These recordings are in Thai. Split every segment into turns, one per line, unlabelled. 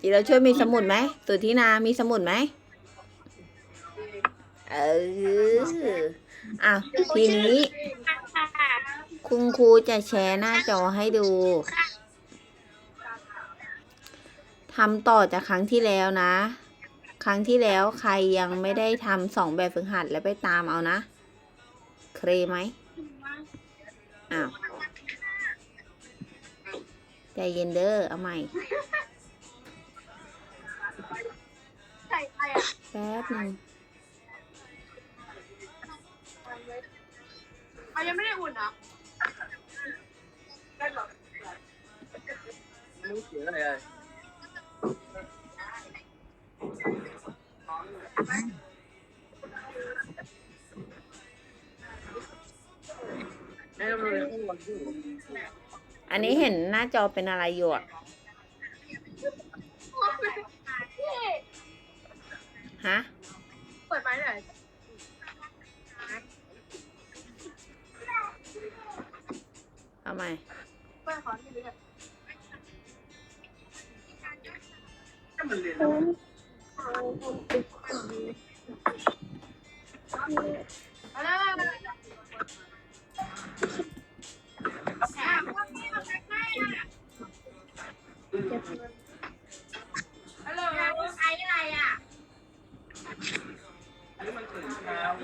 จีเราช่วยมีสมุดไหมสุทธินามีสมุดไหมเอออะทีนี้ คุณครูจะแชร์หน้าจอให้ดูทำต่อจากครั้งที่แล้วนะ ครั้งที่แล้วใครยังไม่ได้ทำสองแบบฝึกหัดแล้วไปตามเอานะ เครไหมอ้าวใจเย็นเด้อเอาใหม่ แป๊บหนึง
เขายังไม่ได้อุ่นอะ
ไม่รู้เสียอะไรเลยแม่เราเลยต้องวันที่
อันนี้เห็นหน้าจอเป็นอะไรอยู่อะ ฮะ
เปิดไม้หน่อย
เอาใหม่
เปิดขอที่นี่
ถ้ามันเรียน
เอาเลยฮัล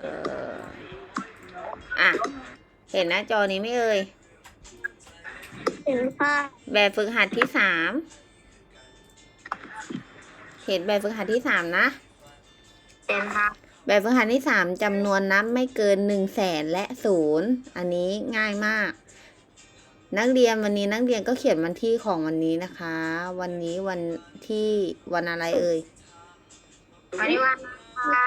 เช้า
เอออะ เห็นหน้าจอนี้ไหม่เอ่ย
เห็นค่ะ
แบบฝึกหัดที่สาม เห็นแบบฝึกหัดที่สามนะ
เห็นค่ะ
แบบฝึกหัดที่สามจำนวนนับไม่เกินหนึ่งแสนและศูนย์อันนี้ง่ายมาก นักเรียนวันนี้นักเรียนก็เขียนวันที่ของวันนี้นะคะ วันนี้วันที่วันอะไรเอ่ย
วันนี้วันค่ะ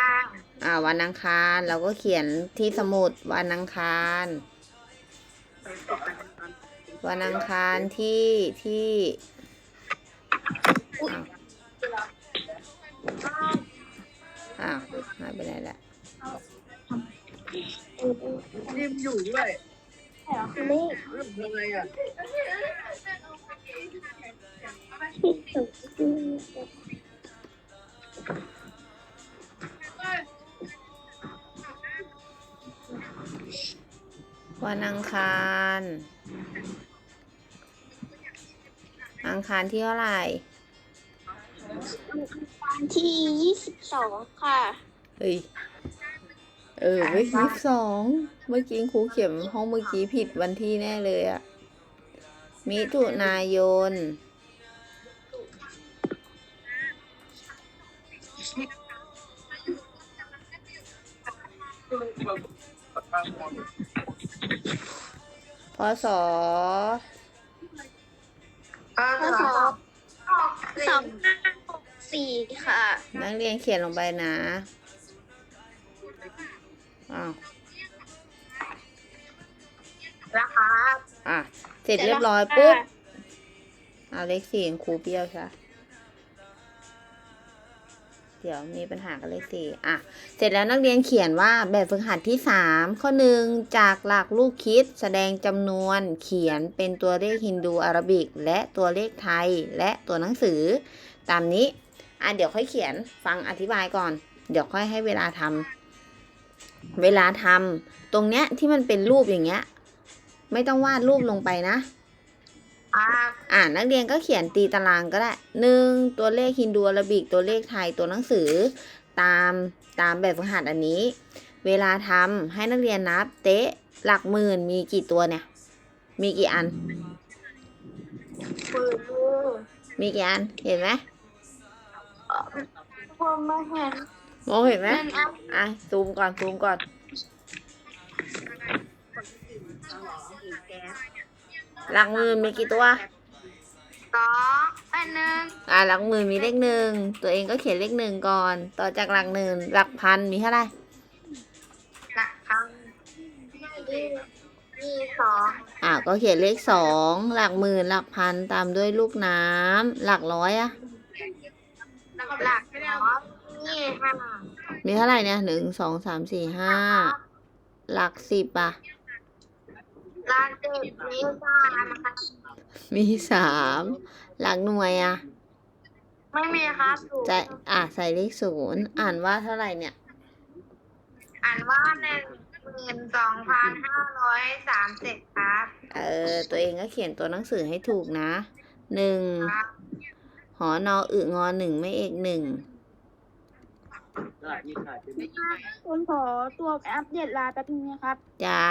อ่าวันอังคารเราก็เขียนที่สมุดวันอังคาร วันอังคารที่ที่อ้าวอ้าวหายไปไหนละ
ริมอยู่ด้วย
นี่
เรื่องอะไรอะ
วันอังคาร อังคารที่เท่าไหร่
วันที่ยี่สิบสองค่ะ
เฮ้ย เออเว้ยยี่สิบสอง เมื่อกี้ครูเขียนห้องเมื่อกี้ผิดวันที่แน่เลยอะมิถุนายน พศ
ข้อสอบสองห้าหกสี่ค่ะ
นักเรียนเขียนลงไปนะอ้าว
นะคะ
อะ เสร็จเรียบร้อยปุ๊บ เอาเลขสี่ของครูเปรี้ยวใช่ เดี๋ยวมีปัญหากับเลขสี่อะ เสร็จแล้วนักเรียนเขียนว่าแบบฝึกหัดที่สามข้อหนึ่งจากหลักลูกคิดแสดงจำนวนเขียนเป็นตัวเลขฮินดูอาราบิก และตัวเลขไทยและตัวหนังสือ ตามนี้ อะเดี๋ยวค่อยเขียนฟังอธิบายก่อน เดี๋ยวค่อยให้เวลาทำเวลาทำตรงเนี้ยที่มันเป็นรูปอย่างเงี้ย ไม่ต้องวาดรูปลงไปนะ
อ่า
อ่านักเรียนก็เขียนตีตารางก็ได้หนึ่งตัวเลขฮินดูอาราบิกตัวเลขไทยตัวหนังสือ ตามตามแบบฝึกหัดอันนี้ เวลาทำให้นักเรียนนับ เตะหลักหมื่นมีกี่ตัวเนี่ย มีกี่อัน
ปืนมือ
มีกี่อันเห็นไหม
ผมมาเห็น
มองเห็นไหม
เป็นอัน
อะซูมก่อนซูมก่อน หลักหมื่นมีกี่ตัว
สองเป็นหนึ่ง
อ่าหลักหมื่นมีเลขหนึ่งตัวเองก็เขียนเลขหนึ่งก่อน ต่อจากหลักหนึ่งหลักพันมีเท่าไหร่
หลักคำมีมีสอง
อ่าก็เขียนเลขสองหลักหมื่นหลักพันตามด้วยลูกน้ำหลักร้อยอะ
หลักสองนี่ห้า
มีเท่าไหร่เนี่ยหนึ่งสองสามสี่ห้าหลักสิบอะ
หลักเจ็ดมีสามค่ะ
มีสามหลักหน่วยอะ
ไม่มีครับถูก
จะอะใส่เลขศูนย์อ่านว่าเท่าไหร่เนี่ย
อ่านว่าหนึ่งหมื่นสองพันห้าร้อยสามสิบครับ
เออ ตัวเองก็เขียนตัวหนังสือให้ถูกนะหนึ่ง
ครับ
หอนออึงอหนึ่งไม่เอกหนึ่ง
ได้ยี่ขาดเป็น
คุณขอตัวไปอัปเดตไลน์แป๊บนึงนะครับ
จ้า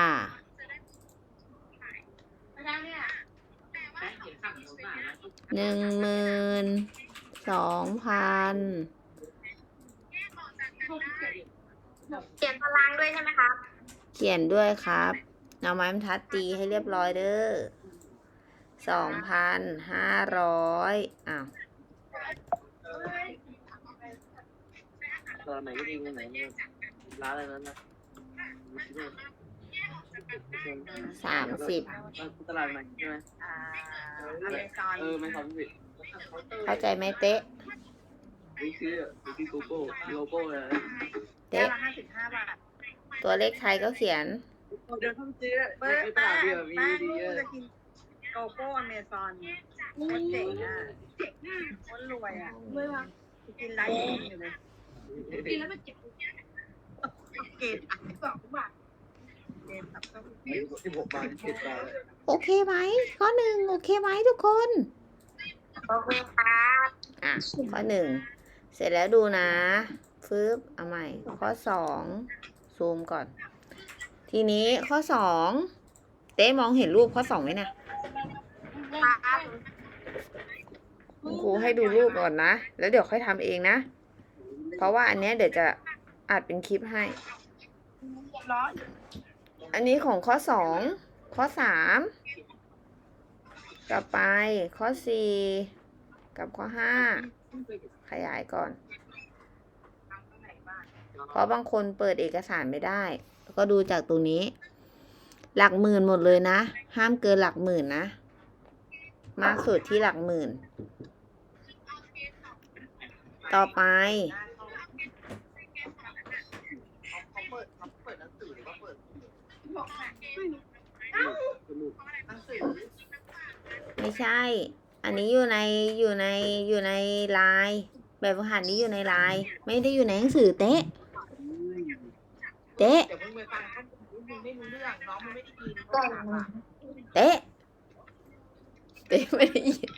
หนึ่งหมื่นสองพัน
เขียนพลังด้วยใช่ไหมครับ
เขียนด้วยครับเอาไม้บรรทัดตีให้เรียบร้อยเด้อสองพันห้าร้อยอ้าว
ตอนไหนก็ดีตรงไหนเนี่ยร้านอะไรนั้นนะ
สามสิบ
ตลาดใหม่ใช่ไหม
อ่า
เออไม่ทำสิ
เข้าใจไหมเต๊ะ
วิซื้อวิซื้อโกโก้โลโก้เลย
เต๊ะ
ห้าสิบห้าบาท
ตัวเลขไทยก็เขียน
เดี๋ยวทำซื้อเปิดตลาดเดียวมีดีเยอะ
จะกินโกโก้อเมซอนคนเจ๋งอะคนรวยอะกินไลฟ์อยู่เลยกินแล้วมันเจ็บเกตสองบาท เกตตับต้อง
สิบหกบาทสิบบาท
โอเคไหมข้อหนึ่งโอเคไหมทุกคน
โอเคครับ
อะข้อหนึ่งเสร็จแล้วดูนะฟึบเอาใหม่ ข้อสองซูมก่อน ทีนี้ข้อสองเต้มองเห็นรูปข้อสองไหมเนี่ย
ครับ
คุณครูให้ดูรูปก่อนนะ แล้วเดี๋ยวค่อยทำเองนะ เพราะว่าอันเนี้ยเดี๋ยวจะอัดเป็นคลิปให้
ร้ อัน
นี้ของข้อสองข้อสามต่อไปข้อสี่กับข้อห้าขยายก่อน เพราะบางคนเปิดเอกสารไม่ได้ ก็ดูจากตรงนี้ หลักหมื่นหมดเลยนะ ห้ามเกินหลักหมื่นนะ มากสุดที่หลักหมื่น ต่อไป
เขาเปิดเขาเปิดหนังสือหรือว่าเปิด หนังสือ
ไม่ใช่ อันนี้อยู่ในอยู่ในอยู่ในไลน์แบบฝึกหัดนี้อยู่ในไลน์ไม่ได้อยู่ในหนังสือเต๊ะเต๊ะ
เดี๋ยวมึงไปฟังเขามึงไม่รู้เรื่องน้องมึงไม่ได้ยิน
ก่อน
เต๊ะเต๊ะไม่ได้ยิน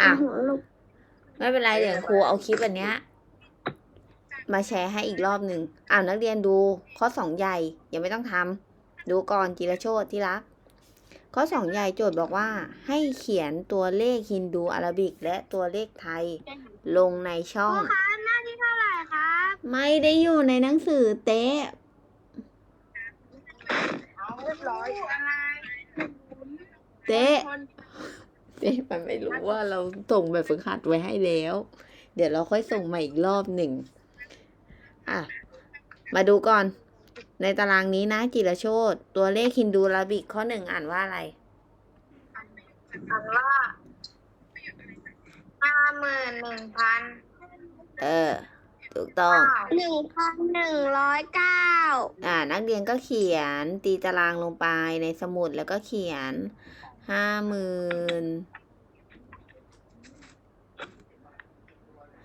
อะไม่เป็นไรเดี๋ยวครูเอาคลิปอันเนี้ย มาแชร์ให้อีกรอบหนึ่งอ้าวนักเรียนดูข้อสองใหญ่ยังไม่ต้องทำดูก่อนจิรโชตที่รัก ข้อสองใหญ่โจทย์บอกว่า ให้เขียนตัวเลขฮินดูอาราบิก และตัวเลขไทยลงในช่อง
ครับหน้าที่เท่าไหร่ครับ
ไม่ได้อยู่ในหนังสือเต๊ะ
เอาเรียบร้อย
อะไร
เต๊ะ
คน
เอ๊ะมันไม่รู้ว่าเราส่งแบบฝึกหัดไว้ให้แล้ว เดี๋ยวเราค่อยส่งมาอีกรอบหนึ่ง อะ มาดูก่อน ในตารางนี้นะจิรโชตตัวเลขฮินดูอาราบิกข้อหนึ่งอ่านว่าอะไร
อ่านว่าห้าหมื่นหนึ่งพัน
เออ ถูกต้อง
หนึ่งพันหนึ่งร้อยเก้า
อ่า นักเรียนก็เขียนตีตารางลงไปในสมุดแล้วก็เขียนห้าหมื่น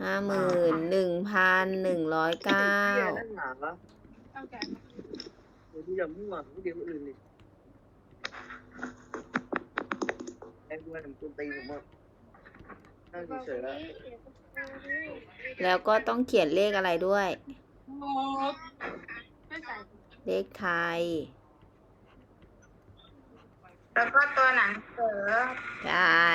ห้าหมื่นหนึ่งพันหนึ่งร้อยเก้า
เดี๋ยวนั่นหนาปะเดี๋ยวที่จะมุ่งหวังเดี๋ยวอื่นเลยไอ้ด้วยมันตุ้มตีผมอะนั่งเฉยๆแล้ว
แล้วก็ต้องเขียนเลขอะไรด้วย
ไม่ใส่
เลขไทย
แล้วก็ตัวหนังสือ
ได้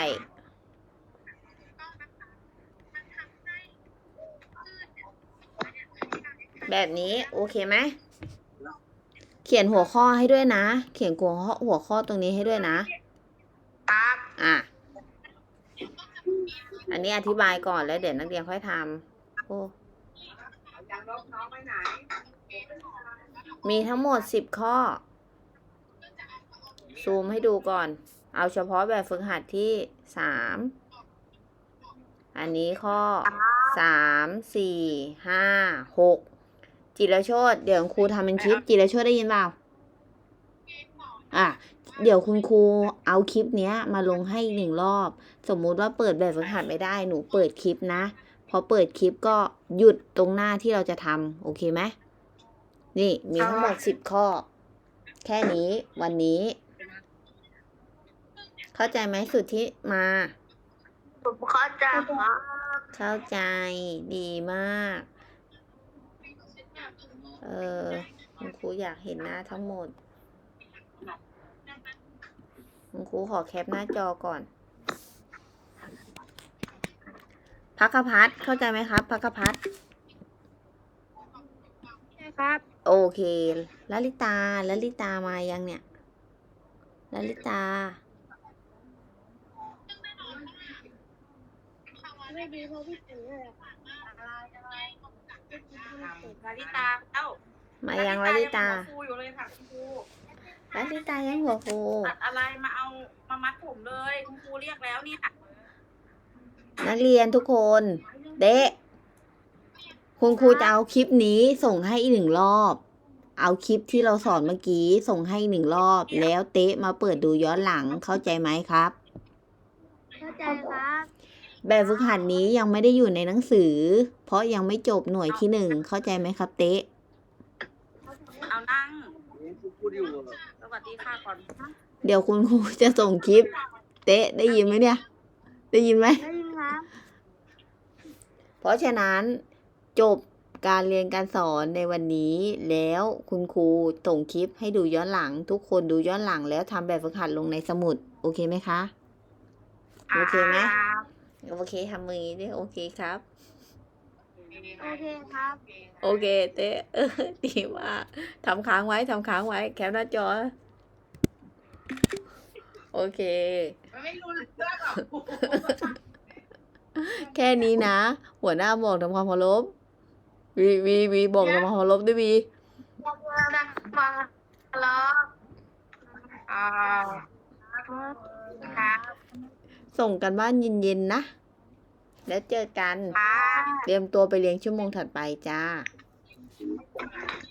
แบบนี้โอเคไหมเขียนหัวข้อให้ด้วยนะ เขียนหัวข้อหัวข้อตรงนี้ให้ด้วยนะ
ครับ
อะอันนี้อธิบายก่อนแล้วเดี๋ยวนักเรียนค่อยทำโอ้
อยากลบน้องไปไหน
มีทั้งหมดสิบข้อ ซูมให้ดูก่อน เอาเฉพาะแบบฝึกหัดที่สามอันนี้ข้อสามสี่ห้าหก จิรโชตเดี๋ยวครูทำเป็นคลิป จิรโชตได้ยินเปล่าอะ เดี๋ยวคุณครูเอาคลิปเนี้ย มาลงให้อีกหนึ่งรอบ สมมุติว่าเปิดแบบฝึกหัดไม่ได้หนูเปิดคลิปนะพอเปิดคลิปก็หยุดตรงหน้าที่เราจะทำโอเคไหมนี่มีทั้งหมดสิบข้อ แค่นี้วันนี้ เข้าใจไหมสุดที่มา
ผมเข้าใจครับ
เข้าใจดีมาก เออ คุณครูอยากเห็นหน้าทั้งหมด คุณครูขอแคปหน้าจอก่อนพักพัฒน์เข้าใจไหมครับพักพัฒน์
ใช่ครับ
โอเคลลิตาลลิตามายังเนี่ยลลิตา
ไม่ดีเพราะพี่ติ๋วเลย
ลาลิตาเอ้า
มายังลลิตา
ครูอยู่เลยค่ะคุณครู
ลลิตายังหัวครู
ตัดอะไรมาเอามามัดผมเลยคุณครูเรียกแล้วเนี่ย
นักเรียนทุกคนเดะคุณครูจะเอาคลิปนี้ส่งให้อีกหนึ่งรอบ เอาคลิปที่เราสอนเมื่อกี้ส่งให้อีกหนึ่งรอบ แล้วเตะมาเปิดดูย้อนหลังเข้าใจไหมครับ
เข้าใจครับ
แบบฝึกหัดนี้ยังไม่ได้อยู่ในหนังสือ เพราะยังไม่จบหน่วยที่หนึ่งเข้าใจไหมครับเตะ
เอานั่ง
นี่กูพูดอยู่อะ
สวัสดีค่ะก่อน
เดี๋ยวคุณครูจะส่งคลิป เตะได้ยินไหมเนี่ย ได้ยินไหม
ได้ยินครับ
เพราะฉะนั้นจบการเรียนการสอนในวันนี้แล้วคุณครูส่งคลิปให้ดูย้อนหลัง ทุกคนดูย้อนหลังแล้วทำแบบฝึกหัดลงในสมุด โอเคไหมคะ โอเคไหม
ครับ
โอเคทำมืออย่างนี้ด้วยโอเคครับ
โอเคครับ
โอเคเต้เออดีมากทำค้างไว้ทำค้างไว้ แคปหน้าจอ โอเค
ไม่รู้เรื่องหรอก
แค่นี้นะ หัวหน้าบอกทำความเคารพวีวีวีบอกทำความเคารพด้วยวี
ดังฟังแล้วอ่าครับ
ส่งกันบ้านเย็นๆนะ แล้วเจอกัน
ครับ
เตรียมตัวไปเรียนชั่วโมงถัดไปจ้า
ค